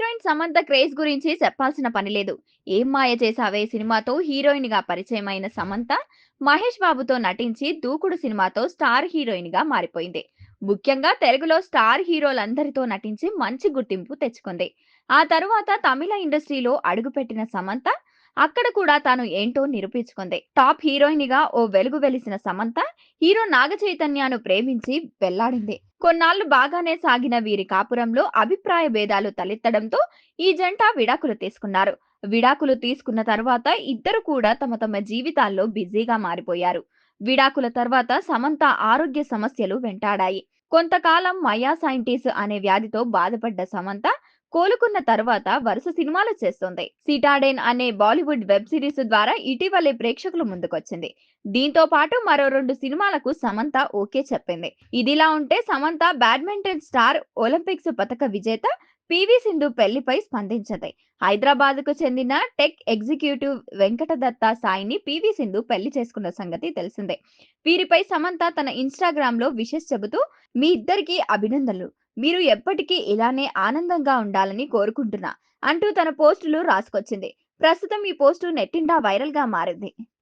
Heroine Samantha craze గురించి చెప్పాల్సిన పని లేదు. 'ఏం మాయ చేసావే' సినిమాతో హీరోయిన్‌గా పరిచయమైన సమంత, మహేష్ బాబుతో నటించి 'దూకుడు' సినిమాతో స్టార్ హీరోయిన్గా మారిపోయింది. ముఖ్యంగా తెలుగులో స్టార్ హీరోలందరితో నటించి మంచి గుర్తింపు తెచ్చుకుంది. ఆ తరువాత తమిళ ఇండస్ట్రీలో అడుగుపెట్టిన సమంత అక్కడ కూడా తాను ఏంటో నిరూపించుకుంది. టాప్ హీరోయిన్‌గా ఓ వెలుగు వెలిసిన సమంత హీరో నాగ చైతన్యను ప్రేమించి వెళ్ళాడింది కొన్నాళ్ళు బాగానే సాగిన వీరి కాపురంలో అభిప్రాయ భేదాలు తలెత్తడంతో ఈ జంట విడాకులు తీసుకున్నారు. విడాకులు తీసుకున్న తర్వాత ఇద్దరు కూడా తమ తమ జీవితాల్లో బిజీగా మారిపోయారు. విడాకుల తర్వాత సమంత ఆరోగ్య సమస్యలు వెంటాడాయి. కొంతకాలం మయా సైంటిస్ అనే వ్యాధితో బాధపడ్డ సమంత కోలుకున్న తర్వాత వరుస సినిమాలు చేస్తోంది. 'సిటాడెన్' అనే బాలీవుడ్ వెబ్ సిరీస్ ద్వారా ఇటీవలే ప్రేక్షకుల ముందుకొచ్చింది. దీంతో పాటు మరో రెండు సినిమాలకు సమంత ఓకే చెప్పింది. ఇదిలా ఉంటే సమంత బ్యాడ్మింటన్ స్టార్, ఒలింపిక్స్ పతక విజేత పివి సింధు పెళ్ళిపై స్పందించింది. హైదరాబాద్‌కు చెందిన టెక్ ఎగ్జిక్యూటివ్ వెంకటదత్త సాయిని పివి సింధు పెళ్ళి చేసుకున్న సంగతి తెలిసిందే. వీరిపై సమంత తన ఇన్‌స్టాగ్రామ్‌లో విషెస్ చెబుతూ మీ ఇద్దరికీ అభినందనలు. మీరు ఎప్పటికీ ఇలానే ఆనందంగా ఉండాలని కోరుకుంటున్నా అంటూ తన పోస్టులు రాసుకొచ్చింది. ప్రస్తుతం ఈ పోస్టు నెట్టింట వైరల్‌గా మారింది.